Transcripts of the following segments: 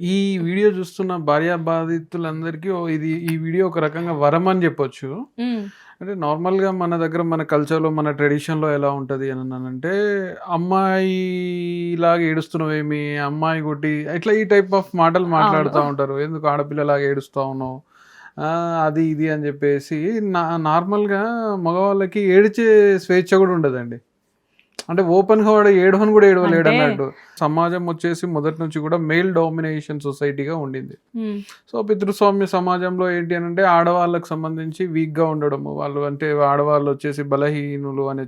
ఈ వీడియో చూస్తున్న భార్య బాధితులందరికీ ఓ ఇది ఈ వీడియో ఒక రకంగా వరం అని చెప్పొచ్చు అంటే నార్మల్గా మన దగ్గర మన కల్చర్లో మన ట్రెడిషన్లో ఎలా ఉంటుంది అని అంటే అమ్మాయి లాగా ఏడుస్తున్నావేమి అమ్మాయి కొట్టి ఇట్లా ఈ టైప్ ఆఫ్ మాటలు మాట్లాడుతూ ఉంటారు. ఎందుకు ఆడపిల్లలాగా ఏడుస్తా ఉన్నావు? అది ఇది అని చెప్పేసి నా నార్మల్గా మగవాళ్ళకి ఏడిచే స్వేచ్ఛ కూడా ఉండదండి. అంటే ఓపెన్గా వాడు ఏడవని కూడా ఏడవలేడు అన్నట్టు. సమాజం వచ్చేసి మొదటి నుంచి కూడా మేల్ డామినేషన్ సొసైటీగా ఉండింది. సో పితృస్వామ్య సమాజంలో ఏంటి అని అంటే ఆడవాళ్ళకి సంబంధించి వీక్గా ఉండడము వాళ్ళు అంటే ఆడవాళ్ళు వచ్చేసి బలహీనులు అనే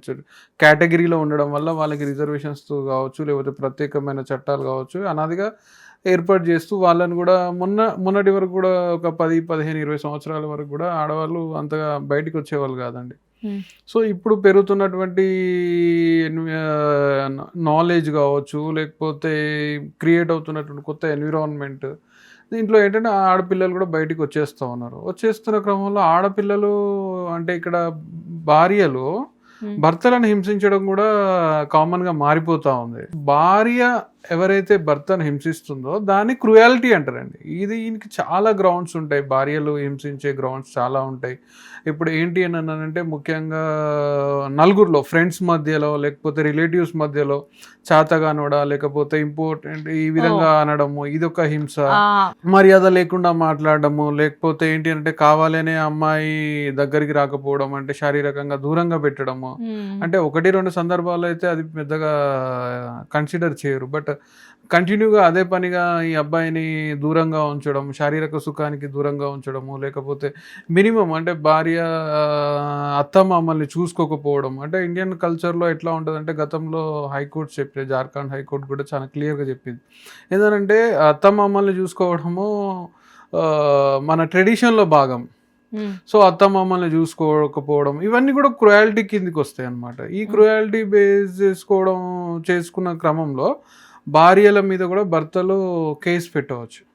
కేటగిరీలో ఉండడం వల్ల వాళ్ళకి రిజర్వేషన్స్ కావచ్చు లేకపోతే ప్రత్యేకమైన చట్టాలు కావచ్చు అనాదిగా ఏర్పాటు చేస్తూ వాళ్ళని కూడా మొన్న మొన్నటి వరకు కూడా ఒక పది పదిహేను ఇరవై సంవత్సరాల వరకు కూడా ఆడవాళ్ళు అంతగా బయటికి వచ్చేవాళ్ళు కాదండి. సో ఇప్పుడు పెరుగుతున్నటువంటి నాలెడ్జ్ కావచ్చు లేకపోతే క్రియేట్ అవుతున్నటువంటి కొత్త ఎన్విరాన్మెంట్ దీంట్లో ఏంటంటే ఆడపిల్లలు కూడా బయటికి వచ్చేస్తూ ఉన్నారు. వచ్చేస్తున్న క్రమంలో ఆడపిల్లలు అంటే ఇక్కడ భార్యలు. భర్తలను హింసించడం కూడా కామన్గా మారిపోతూ ఉంది. భార్య ఎవరైతే భర్తను హింసిస్తుందో దాన్ని క్రుయాలిటీ అంటారండి. ఇది దీనికి చాలా గ్రౌండ్స్ ఉంటాయి. భార్యలు హింసించే గ్రౌండ్స్ చాలా ఉంటాయి. ఇప్పుడు ఏంటి అని అంటే ముఖ్యంగా నలుగురిలో ఫ్రెండ్స్ మధ్యలో లేకపోతే రిలేటివ్స్ మధ్యలో చాతగానోడా లేకపోతే ఇంపార్టెంట్ ఈ విధంగా అనడము ఇదొక హింస. ఆ, మర్యాద లేకుండా మాట్లాడడము లేకపోతే ఏంటి అంటే కావాలనే అమ్మాయి దగ్గరికి రాకపోవడం అంటే శారీరకంగా దూరంగా పెట్టడము. అంటే ఒకటి రెండు సందర్భాలు అయితే అది పెద్దగా కన్సిడర్ చేయరు. బట్ కంటిన్యూగా అదే పనిగా ఈ అబ్బాయిని దూరంగా ఉంచడం శారీరక సుఖానికి దూరంగా ఉంచడము లేకపోతే మినిమం అంటే భార్య అత్త మామల్ని చూసుకోకపోవడం. అంటే ఇండియన్ కల్చర్లో ఎట్లా ఉంటుందంటే గతంలో హైకోర్టు చెప్పే జార్ఖండ్ హైకోర్టు కూడా చాలా క్లియర్గా చెప్పింది. ఏంటంటే అత్త మామల్ని చూసుకోవడము మన ట్రెడిషన్లో భాగం. సో అత్త మామల్ని చూసుకోకపోవడం ఇవన్నీ కూడా క్రుయాలిటీ కిందికి వస్తాయి అన్నమాట ఈ క్రుయాలిటీ బేస్ చేసుకోవడం చేసుకున్న క్రమంలో భార్యల మీద కూడా భర్తలు కేసు పెట్టవచ్చు.